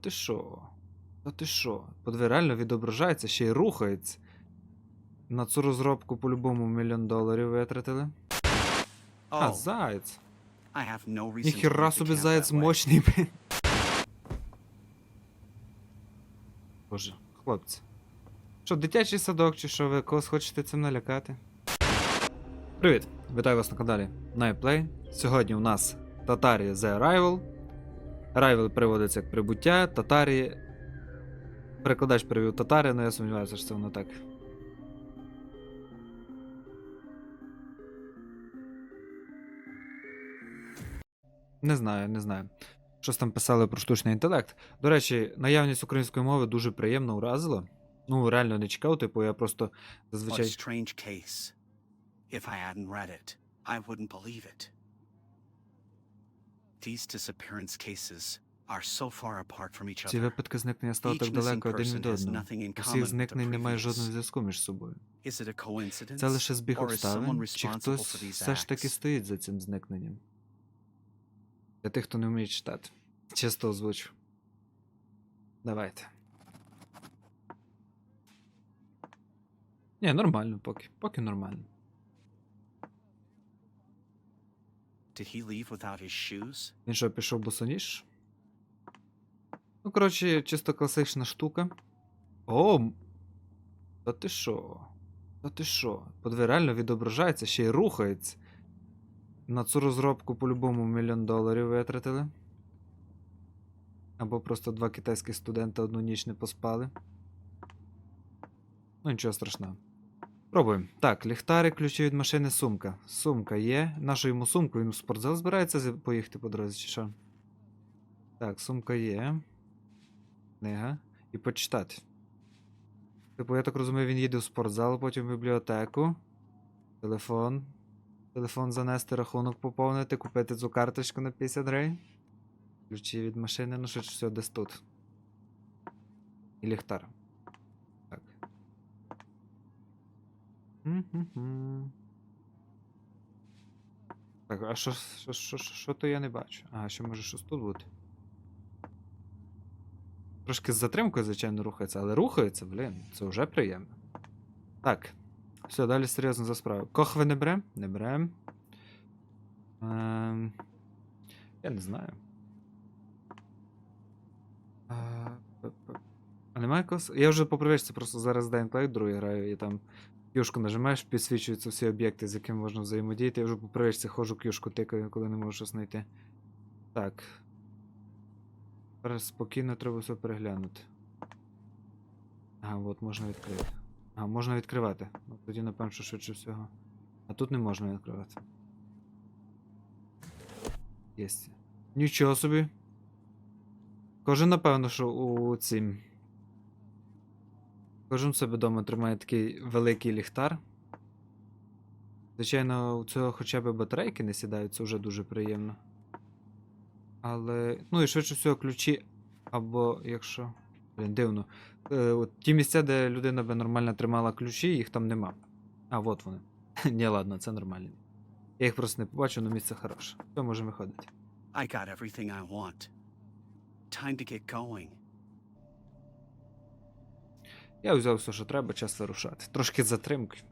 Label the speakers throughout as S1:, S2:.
S1: ти що? Та ти що? Подиви, реально відображається, ще й рухається. На цю розробку по-любому мільйон доларів витратили. А, заєць. Ніхера собі заєць мощний, блін. Боже, хлопці. Що, дитячий садок, чи що ви когось хочете цим налякати? Привіт! Вітаю вас на каналі Nightplay. Сьогодні у нас Татарі The Arrival. Arrival переводиться як прибуття, Татарі. Перекладач перевів Татарі, але я сумніваюся, що це воно так. Не знаю, не знаю. Щось там писали про штучний інтелект. До речі, наявність української мови дуже приємно уразила. Ну, реально не чекав, типу, я просто зазвичай.
S2: strange case. If I hadn't read it, I wouldn't believe it.
S1: Ці випадки зникнення стали так далеко один від одного.
S2: nothing in
S1: У всіх зникнень немає жодного зв'язку між собою. Це лише збіг обставин, чи хтось все ж таки стоїть за цим зникненням. Для тих, хто не вміє читати. Чисто озвучу. Давайте. Ні, нормально поки. Поки нормально.
S2: Did he leave without his shoes?
S1: Він що, пішов босоніж? Ну, коротше, чисто класична штука. О! Та ти що? Та ти що? Подиви, реально відображається, ще й рухається. На цю розробку по-любому мільйон доларів витратили. Або просто два китайських студента одну ніч не поспали. Ну, нічого страшного. Пробуємо. Так, ліхтари, ключі від машини, сумка. Сумка є. Нашу йому сумку, він в спортзал збирається поїхати по дорозі, чи що? Так, сумка є. Книга. І почитати. Типу, я так розумію, він їде в спортзал, потім в бібліотеку. Телефон. Телефон занести, рахунок поповнити, купити цю карточку на 50 гривень. Ключі від машини, ну що ж все, десь тут. І ліхтар. Так. М-м-м. Так, а що, що, що, що, то я не бачу? Ага, ще може щось тут бути. Трошки з затримкою, звичайно, рухається, але рухається, блін, це вже приємно. Так. Все, далі серйозно за справу. Кохви не берем? Не берем. Ем... Я не знаю. А, а немає кос. Я вже по просто зараз Dying Light 2 граю і там кюшку нажимаєш, підсвічуються всі об'єкти, з якими можна взаємодіяти. Я вже по привичці ходжу кюшку тикаю, коли не можу щось знайти. Так. Зараз спокійно треба все переглянути. Ага, от можна відкрити. Ага, можна відкривати. Ну, тоді, напевно, що швидше всього. А тут не можна відкривати. Єсть. Нічого собі. Кожен, напевно, що у цім. Кожен себе вдома тримає такий великий ліхтар. Звичайно, у цього хоча б батарейки не сідають, це вже дуже приємно. Але. Ну і швидше всього ключі. Або якщо. Блін, дивно. Е, от ті місця, де людина би нормально тримала ключі, їх там нема. А, от вони. Ні, ладно, це нормально. Я їх просто не побачив, але місце хороше. Все, можемо виходити.
S2: I got everything I want. Time to get going.
S1: Я взяв все, що треба, час вирушати. Трошки з затримкою.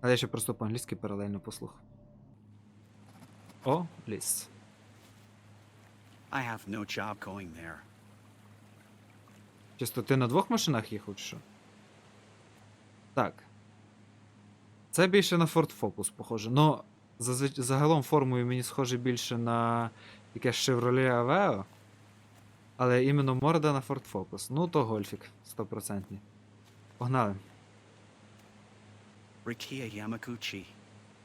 S1: Але я ще просто по-англійськи паралельно послухав. О, ліс.
S2: I have no job going there.
S1: Чисто ти на двох машинах їхав чи що? Так. Це більше на Ford Focus, похоже. Но загалом формою мені схоже більше на якесь Chevrolet Aveo. Але іменно морда на Ford Focus. Ну, то гольфік, 100%. Погнали.
S2: Rikia Yamaguchi,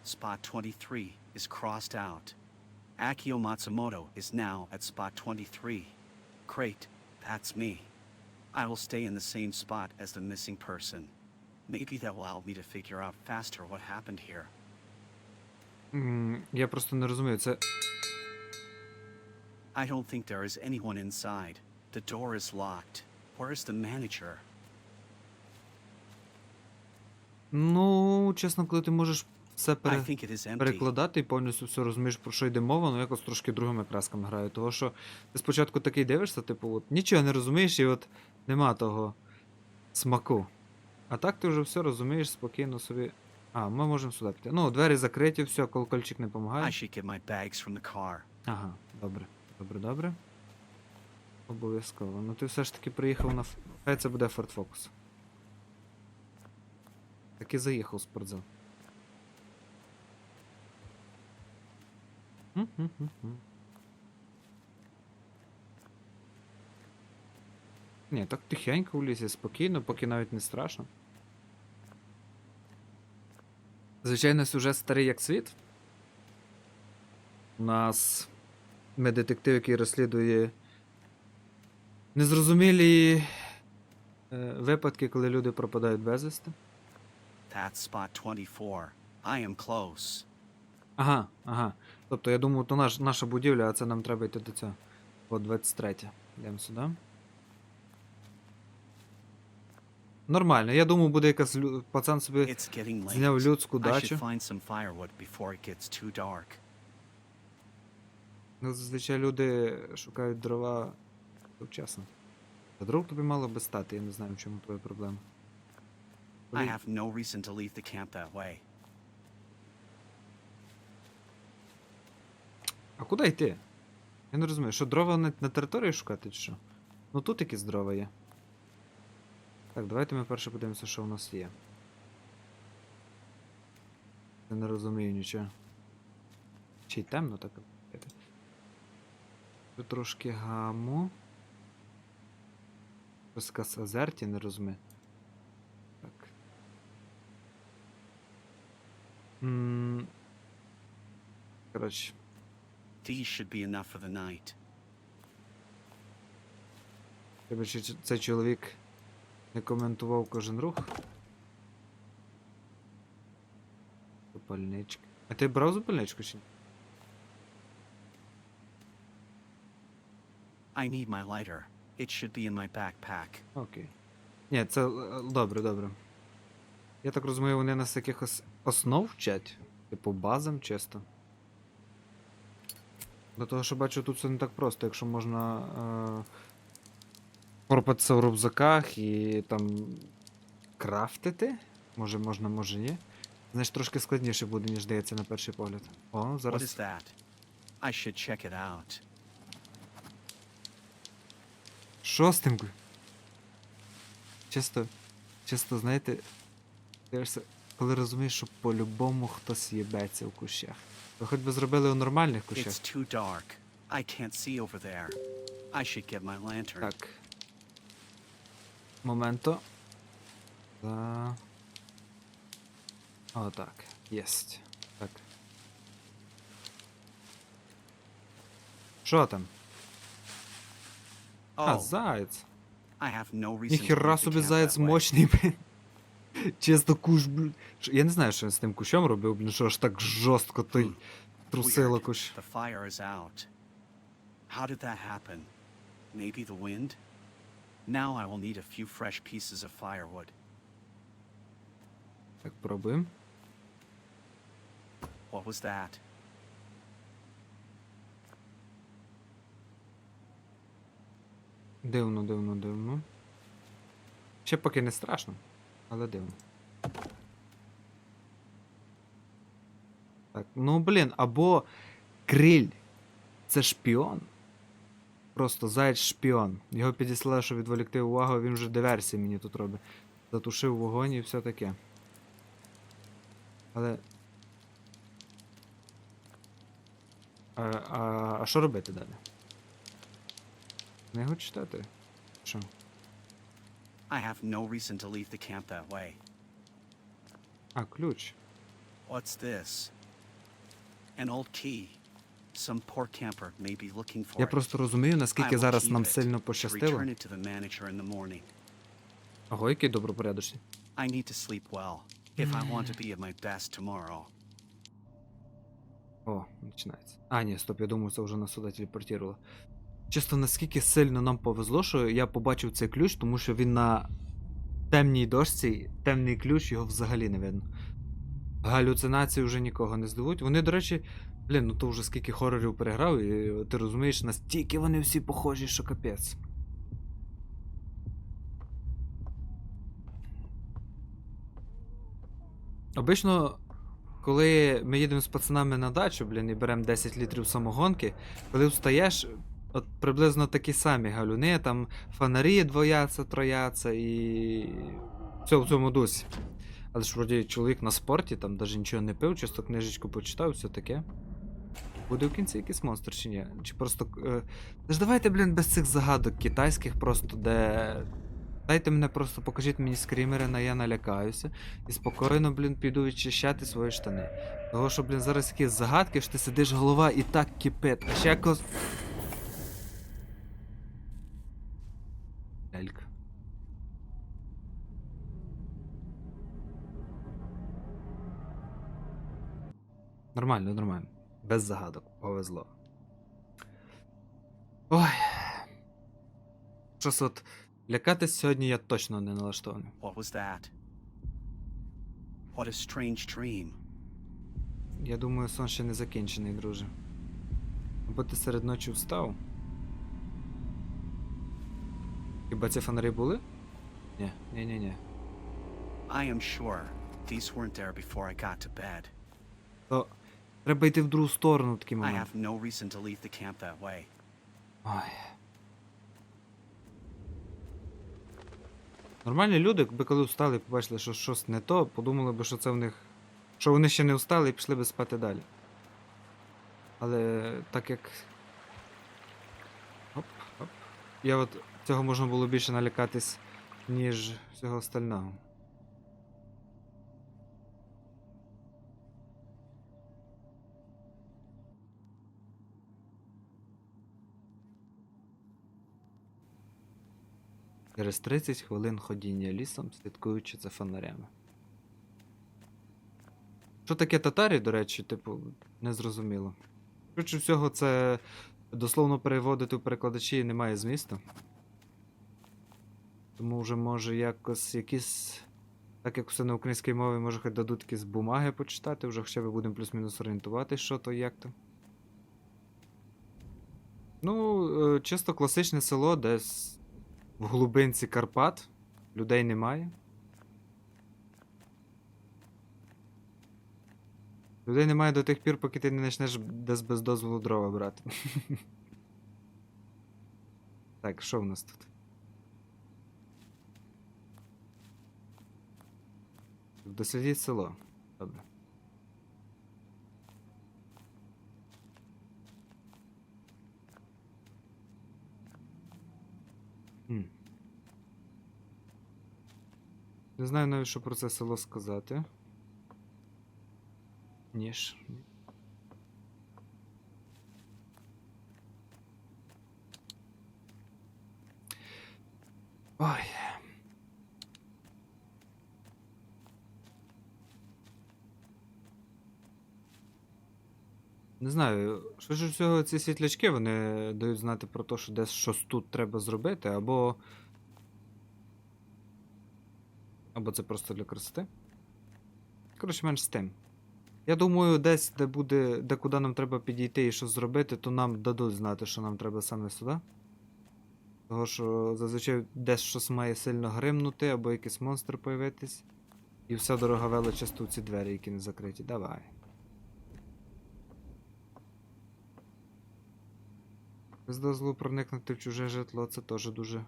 S2: spot 23, is crossed out. Akio Matsumoto is now at spot 23. Great, that's me. I will stay in the same spot as the missing person. Maybe that will help me to figure out faster what happened here.
S1: М, Я просто не розумію, це.
S2: I don't think there is anyone inside. The door is locked. Where is the manager?
S1: Ну, чесно, коли ти можеш все пере... перекладати і повністю все розумієш, про що йде мова, ну якось трошки другими красками граю. Того що ти спочатку такий дивишся, типу, от, нічого не розумієш, і от нема того смаку. А так ти вже все розумієш, спокійно собі. А, ми можемо сюди піти. Ну, двері закриті, все, колокольчик не допомагає. Ага, добре. Добре, добре. Обов'язково. Ну ти все ж таки приїхав на. Хай це буде Ford Focus. Таки заїхав в спортзал. Ні, так тихенько в лісі, спокійно, поки навіть не страшно. Звичайно, сюжет старий як світ. У нас ми детектив, який розслідує незрозумілі е, випадки, коли люди пропадають безвісти.
S2: That's spot 24. I am close.
S1: Ага, ага. Тобто я думаю, то наш, наша будівля, а це нам треба йти до цього. От 23. Йдемо сюди. Нормально. Я думаю, буде якась лю... пацан собі зняв людську дачу. Ну, зазвичай люди шукають дрова вчасно. Та дров тобі мало би стати, я не знаю, в чому твоя проблема.
S2: I have no reason to leave the camp that way.
S1: А куди йти? Я не розумію, що дрова на, на території шукати чи що? Ну тут якісь дрова є. Так, давайте ми перше подивимося, що у нас є. Я не розумію нічого. Чи й темно так? трошки гаму. Розказ Азерті, не розумію. М, Коротше.
S2: These should be enough for the night.
S1: Тебе чи ч- цей чоловік не коментував кожен рух. Запальничка. А ти брав запальничку чи ні?
S2: I need my lighter. It should be in my backpack.
S1: Окей. Ні, це е, добре, добре. Я так розумію, вони нас якихось основ вчать. Типу базам чисто. До того, що бачу, тут все не так просто, якщо можна е- порпатися в рюкзаках і там крафтити. Може можна, може ні. Значить трошки складніше буде, ніж здається на перший погляд. О,
S2: What is
S1: зараз.
S2: that? I should check it out.
S1: Що з тим? Чисто, чисто, знаєте, дивишся, коли розумієш, що по-любому хтось їбеться в кущах. Ви хоч би зробили у нормальних кущах. Так. Моменто. Да. О, так. Єсть. Так. Що там? А,
S2: Oh, no
S1: Ніхера собі
S2: way.
S1: мощний, блін. Чисто куш, блін. Я не знаю, що він з тим кущом робив, блін, що аж так жорстко той трусило кущ.
S2: The fire is out. How did that happen? Maybe the wind? Now I will need a few fresh pieces of firewood.
S1: Так, пробуємо.
S2: What was that?
S1: Дивно, дивно, дивно. Ще поки не страшно, але дивно. Так, ну блін, або криль. Це шпіон. Просто заєць шпіон. Його підіслали, щоб відволікти увагу, він вже диверсії мені тут робить. Затушив вогонь і все таке. Але. А, а, а що робити далі? Не його читати? Що?
S2: I have no reason to leave the camp that way.
S1: А, ключ.
S2: What's this? An old key. Some poor camper may be looking for
S1: Я
S2: it.
S1: просто розумію,
S2: I
S1: наскільки
S2: will
S1: зараз
S2: keep
S1: нам
S2: it
S1: сильно пощастило.
S2: Return it to the manager in the morning.
S1: Ого, який добропорядочний.
S2: I need to sleep well if I want to be at my best tomorrow.
S1: О, починається. А, ні, стоп, я думаю, це вже нас сюди телепортувало. Чисто наскільки сильно нам повезло, що я побачив цей ключ, тому що він на темній дошці, темний ключ, його взагалі не видно. галюцинації вже нікого не здивують. Вони, до речі, блін, ну то вже скільки хорорів переграв, і ти розумієш, настільки вони всі похожі, що капець. Обично, коли ми їдемо з пацанами на дачу, блін, і беремо 10 літрів самогонки, коли встаєш, от приблизно такі самі галюни, там фонарі двояться, трояться і все в цьому дусі. Але ж вроді чоловік на спорті, там навіть нічого не пив, чисто книжечку почитав, все таке. Буде в кінці якийсь монстр чи ні? Чи просто. Е... ж давайте, блін, без цих загадок китайських, просто де. Дайте мене просто покажіть мені скрімери, на я налякаюся. І спокійно, блін, піду відчищати свої штани. Того, що, блін, зараз якісь загадки, що ти сидиш, голова і так кипить. А ще якось. Нормально, нормально. Без загадок. Повезло. Ой. Щось от лякатись сьогодні я точно не налаштований.
S2: What was that? What a strange dream.
S1: Я думаю, сон ще не закінчений, друже. Або ти серед ночі встав. Хіба ці фонарі були? Ні, ні, ні, ні.
S2: I am sure these weren't there before I got to bed.
S1: То треба йти в другу сторону в такий
S2: I
S1: момент.
S2: have no reason to leave the camp that way.
S1: Ой. Нормальні люди, якби коли встали і побачили, що щось не то, подумали би, що це в них. Що вони ще не встали і пішли би спати далі. Але так як. Оп, оп. Я от цього можна було більше налякатись, ніж всього остального. Через 30 хвилин ходіння лісом, слідкуючи за фонарями. Що таке татарі, до речі, типу, не зрозуміло. Швидше всього, це дословно переводити у перекладачі немає змісту. Тому вже може якось якісь. Так як все на українській мові, може хоч дадуть якісь бумаги почитати, вже хоча б будемо плюс-мінус орієнтувати, що то як то. Ну, е, чисто класичне село, десь в глибинці Карпат. Людей немає. Людей немає до тих пір, поки ти не почнеш десь без дозволу дрова брати. Так, що в нас тут? Дослідіть село. Добре. Не знаю навіть, що про це село сказати. Ніж. Ой. Не знаю, що ж всього ці світлячки вони дають знати про те, що десь щось тут треба зробити, або. Або це просто для красоти. Коротше, менш з тим. Я думаю, десь, де буде, де куди нам треба підійти і щось зробити, то нам дадуть знати, що нам треба саме сюди. Того що зазвичай десь щось має сильно гримнути, або якийсь монстр появитись. І вся дорога вела часто в ці двері, які не закриті. Давай. Без дозволу проникнути в чуже житло це теж дуже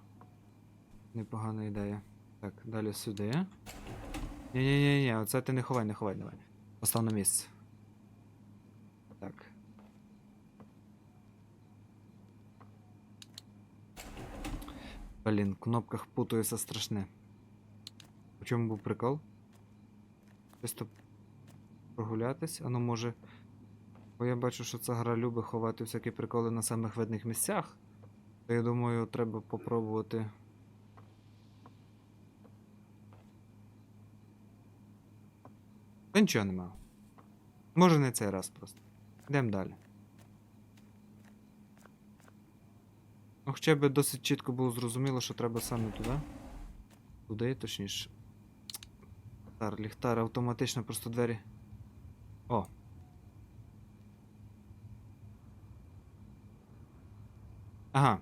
S1: непогана ідея. Так, далі сюди. Ні-ні-ні, оце ти не ховай, не ховай, давай. Постав на місце. Так. Блін, в кнопках путаюся страшне. У чому був прикол? Чисто прогулятись, а може. Бо я бачу, що ця гра любить ховати всякі приколи на самих видних місцях. То я думаю, треба попробувати. Та нічого нема. Може не цей раз просто. Йдемо далі. Ну, хоча б досить чітко було зрозуміло, що треба саме туди. Туди, точніше. Ліхтар, ліхтар автоматично просто двері О. Ага.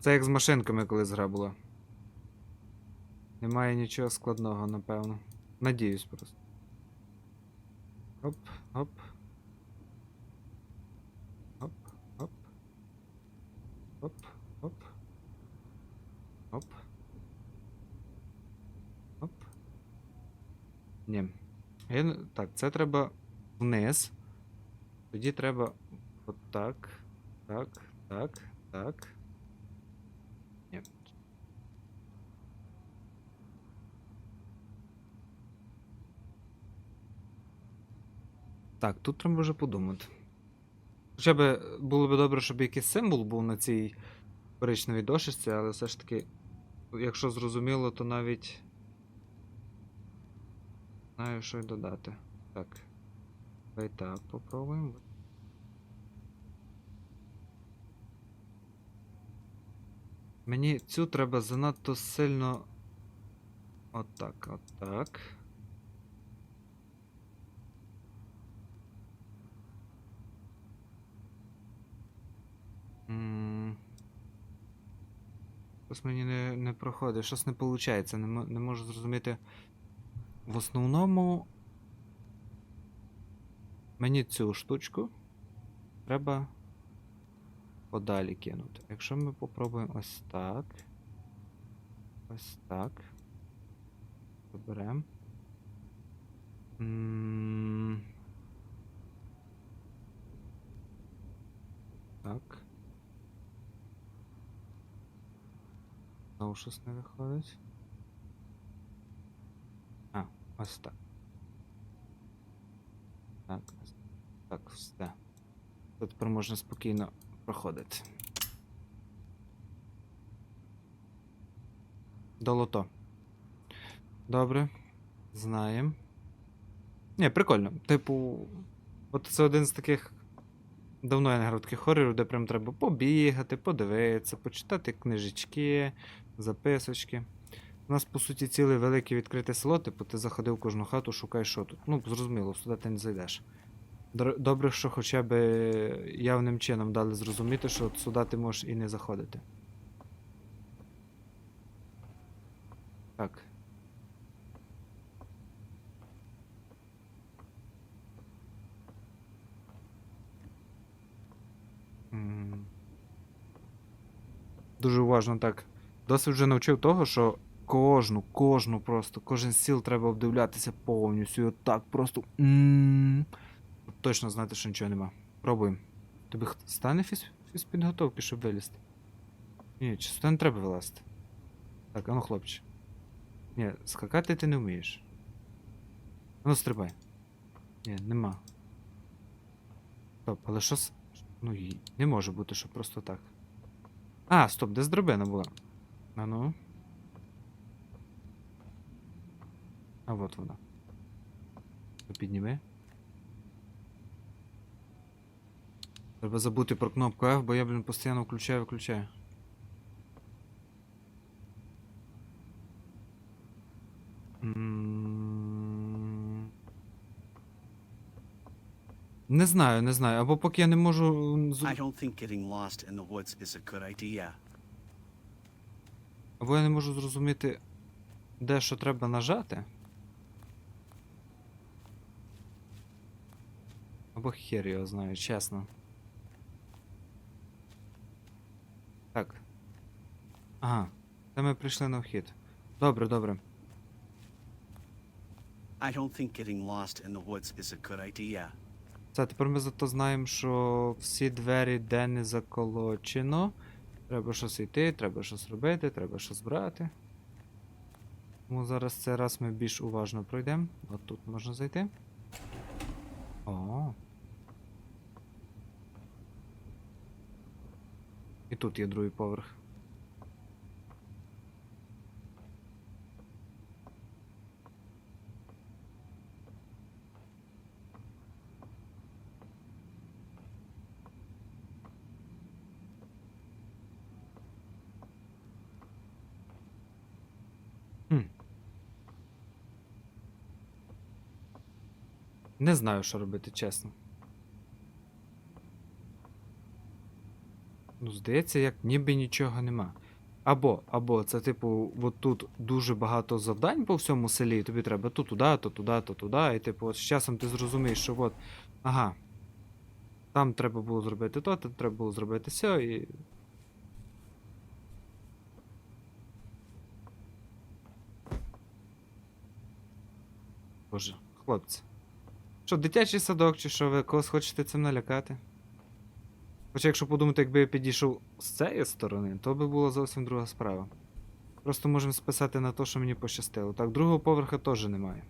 S1: Це як з машинками колись гра була. Немає нічого складного, напевно. Надіюсь просто. Оп, оп. Оп, оп. Оп, оп. Оп. Оп. Ні. Я... Так, це треба вниз. Тоді треба отак. Так, так, так. Ні. Так, тут треба вже подумати. Хоча б було б добре, щоб якийсь символ був на цій коричневій дошечці, але все ж таки, якщо зрозуміло, то навіть. Знаю, що й додати. Так. Давай так попробуємо. Мені цю треба занадто сильно. Отак, отак. Щось мені не, не проходить, щось не виходить, не, не можу зрозуміти. В основному мені цю штучку треба подалі кинути. Якщо ми попробуємо ось так. Ось так. Заберемо. Так. Знову щось не виходить. А, ось так. Так, так, все. Тепер можна спокійно проходити. Долото. Добре. Знаємо. Ні, прикольно. Типу, от це один з таких. Давно я не грав таких хорорів, де прям треба побігати, подивитися, почитати книжечки, записочки. У нас, по суті, ціле велике відкрите село, типу, ти заходив в кожну хату, шукай, що тут. Ну, зрозуміло, сюди ти не зайдеш. Добре, що хоча б явним чином дали зрозуміти, що сюди ти можеш і не заходити. Так. Дуже уважно так. Досить вже навчив того, що кожну, кожну просто, кожен стіл треба обдивлятися повністю. І отак просто. м. Щоб Точно знати, що нічого нема. Пробуємо. Тобі стане фіз, фізпідготовки, щоб вилізти? Ні, сюди не треба вилазити? Так, ану, хлопче. Ні, скакати ти не вмієш. Ану, стрибай. Ні, нема. Стоп, але що с. Ну, не може бути, що просто так. А, стоп, десь драбина була. А ну. А от вона. Підніми. Треба забути про кнопку F, бо я, блін, постійно включаю виключаю. Не знаю, не знаю. Або поки я не можу.
S2: I don't think getting lost in the woods is a good idea.
S1: Або я не можу зрозуміти, де що треба нажати. Або хер його знаю, чесно. Так. Ага. Це ми прийшли на вхід. Добре, добре.
S2: I don't think getting lost in the woods is a good idea.
S1: Це тепер ми зато знаємо, що всі двері, де не заколочено. Треба щось йти, треба щось робити, треба щось брати. Тому зараз цей раз ми більш уважно пройдемо. От тут можна зайти. О. І тут є другий поверх. Не знаю, що робити, чесно. Ну, здається, як ніби нічого нема. Або, або це, типу, от тут дуже багато завдань по всьому селі, і тобі треба то туди, то туди, то туди. І типу, от з часом ти зрозумієш, що от, ага. Там треба було зробити то, там треба було зробити сьо, і. Боже, хлопці. Що, дитячий садок, чи що ви когось хочете цим налякати? Хоча, якщо подумати, якби я підійшов з цієї сторони, то би була зовсім друга справа. Просто можемо списати на те, що мені пощастило. Так, другого поверха теж немає.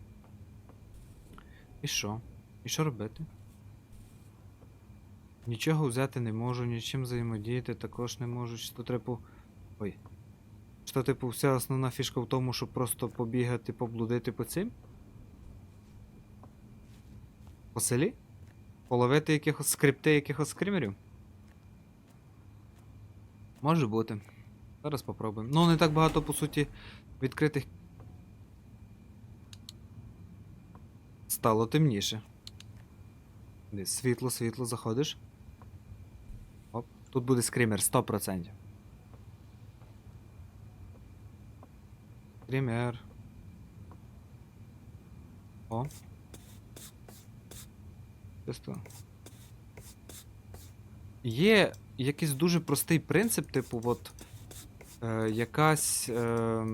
S1: І що? І що робити? Нічого взяти не можу, нічим взаємодіяти також не можу. Що треба. Ой. Що, типу, вся основна фішка в тому, щоб просто побігати, поблудити по цим? По селі? Половити якихось скрипти, якихось скримерів? Може бути. Зараз попробуємо. Ну, не так багато, по суті, відкритих. Стало темніше. Світло, світло, заходиш. Оп. Тут буде скример 100%. Скример. О. Чисто. Є якийсь дуже простий принцип, типу, от. Е, якась е,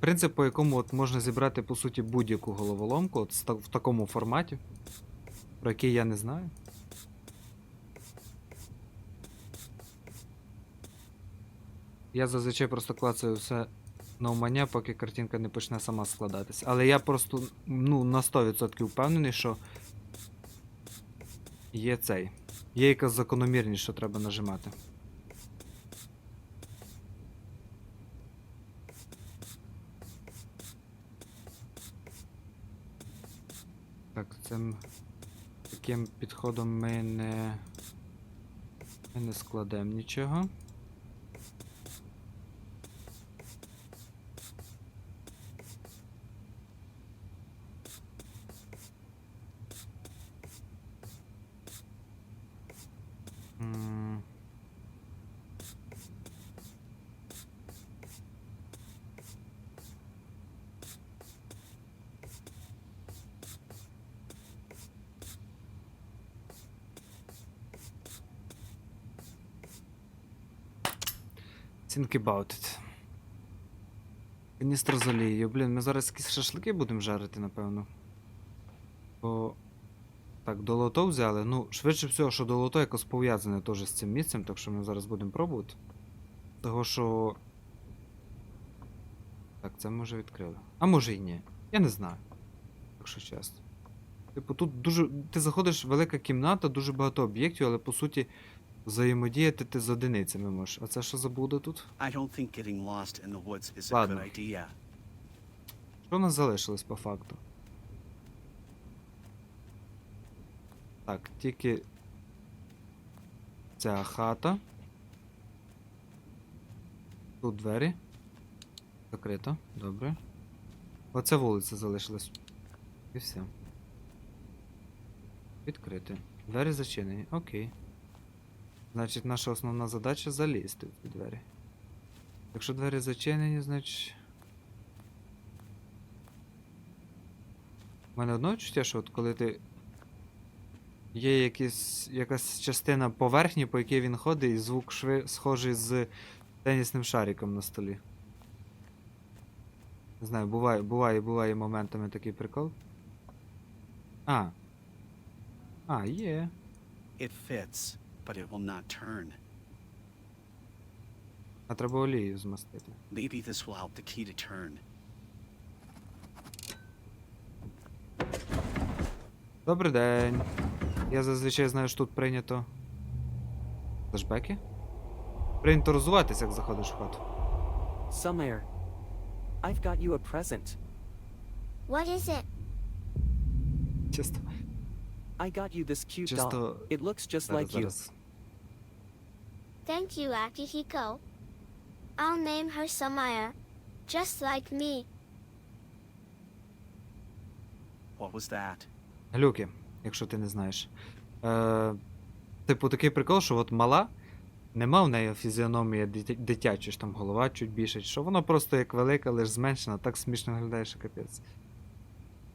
S1: принцип, по якому от можна зібрати по суті будь-яку головоломку от, в такому форматі, про який я не знаю. Я зазвичай просто клацаю все на умання, поки картинка не почне сама складатись. Але я просто ну, на 100% впевнений, що є цей. Є якась закономірність, що треба нажимати. Так, цим таким підходом ми не, ми не складемо нічого. М. Think about it. Каністра з олією. Блін, ми зараз якісь шашлики будемо жарити, напевно. Бо. Так, долото взяли. Ну, швидше всього, що долото якось пов'язане теж з цим місцем, так що ми зараз будемо пробувати. Того що. Так, це ми вже відкрили. А може і ні. Я не знаю. Якщо чесно. Типу, тут дуже. Ти заходиш в велика кімната, дуже багато об'єктів, але по суті взаємодіяти ти з одиницями можеш. А це що за буде тут? Ладно. Що в нас залишилось по факту? Так, тільки ця хата. Тут двері. Закрито, добре. Оця вулиця залишилась. І все. Відкрити. Двері зачинені. Окей. Значить, наша основна задача залізти в ці двері. Якщо двері зачинені, значить. У мене одно відчуття, що от коли ти. Є якісь, якась частина поверхні, по якій він ходить, і звук шви, схожий з тенісним шариком на столі. Не знаю, буває, буває, буває моментами такий прикол. А. А, є.
S2: It fits, but it will not turn.
S1: А треба олією змастити.
S2: Maybe this will help the key to turn.
S1: Добрий день. Я зазвичай знаю, що тут прийнято. Флешбеки? Прийнято розуватися, як заходиш в хату.
S3: Summer, I've got you a present.
S4: What is it?
S1: Чисто.
S3: I got you this cute doll.
S1: Чисто.
S3: It looks just
S1: Зараз,
S3: like you.
S1: зараз.
S4: Thank you, Akihiko. I'll name her Samaya. Just like me.
S2: What was that?
S1: Глюки. якщо ти не знаєш. Е, типу, такий прикол, що от мала, нема в неї фізіономії дитя- дитячі, ж там голова чуть більше, що воно просто як велика, лише зменшена, так смішно виглядає, що капець.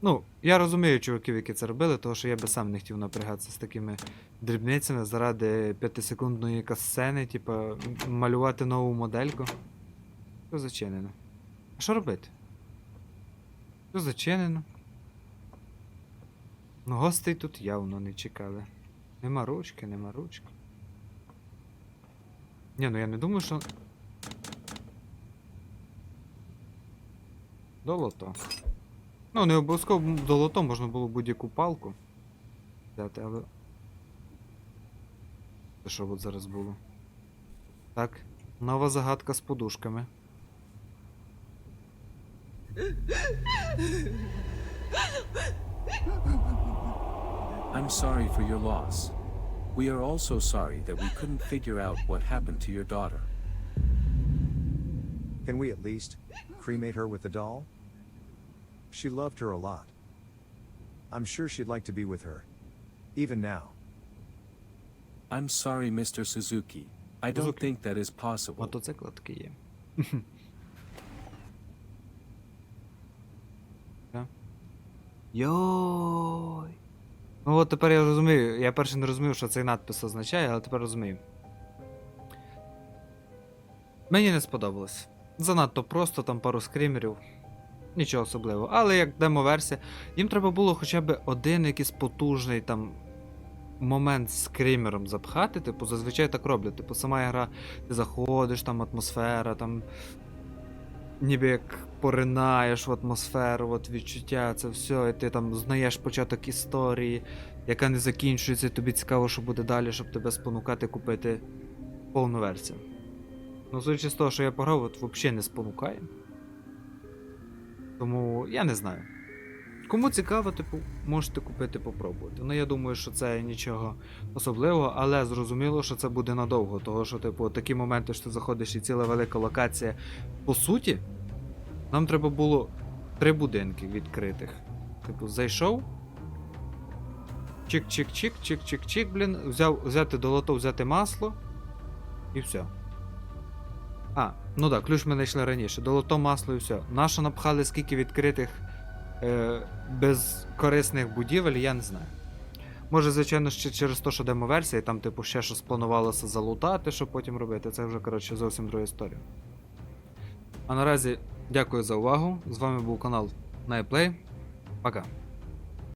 S1: Ну, я розумію чуваків, які це робили, тому що я би сам не хотів напрягатися з такими дрібницями заради п'ятисекундної касцени, типу, малювати нову модельку. Все зачинено. А що робити? Все зачинено. Ну, гостей тут явно не чекали. Нема ручки, нема ручки. Ні, ну я не думаю, що. Долото. Ну, не обов'язково долото, можна було будь-яку палку взяти, але. Це що от зараз було? Так, нова загадка з подушками.
S5: I'm sorry for your loss. We are also sorry that we couldn't figure out what happened to your daughter.
S6: Can we at least cremate her with the doll? She loved her a lot. I'm sure she'd like to be with her. Even now.
S5: I'm sorry, Mr. Suzuki. I don't
S1: Suzuki.
S5: think that is possible.
S1: Мотоцикл таки є. Да. Йой. Ну от тепер я розумію. Я перше не розумів, що цей надпис означає, але тепер розумію. Мені не сподобалось. Занадто просто, там пару скримерів. Нічого особливого. Але як демо-версія, їм треба було хоча б один якийсь потужний там момент з скримером запхати. Типу, зазвичай так роблять. Типу, сама гра, ти заходиш, там атмосфера, там. Ніби як поринаєш в атмосферу, от відчуття, це все, і ти там знаєш початок історії, яка не закінчується, і тобі цікаво, що буде далі, щоб тебе спонукати купити повну версію. Ну, судячи з того, що я пограв, от взагалі не спонукає. Тому я не знаю. Кому цікаво, типу, можете купити, попробувати. Ну, я думаю, що це нічого особливого, але зрозуміло, що це буде надовго. Того, що, типу, такі моменти, що ти заходиш і ціла велика локація. По суті, нам треба було три будинки відкритих. Типу, зайшов. Чик-чик-чик, чик-чик-чик, блін. Взяв, взяти долото, взяти масло. І все. А, ну так, ключ ми знайшли раніше. Долото, масло і все. Нащо напхали скільки відкритих е, безкорисних будівель, я не знаю. Може, звичайно, ще через те, що демо-версія, там, типу, ще щось планувалося залутати, щоб потім робити. Це вже, коротше, зовсім друга історія. А наразі дякую за увагу. З вами був канал Найплей. Пока.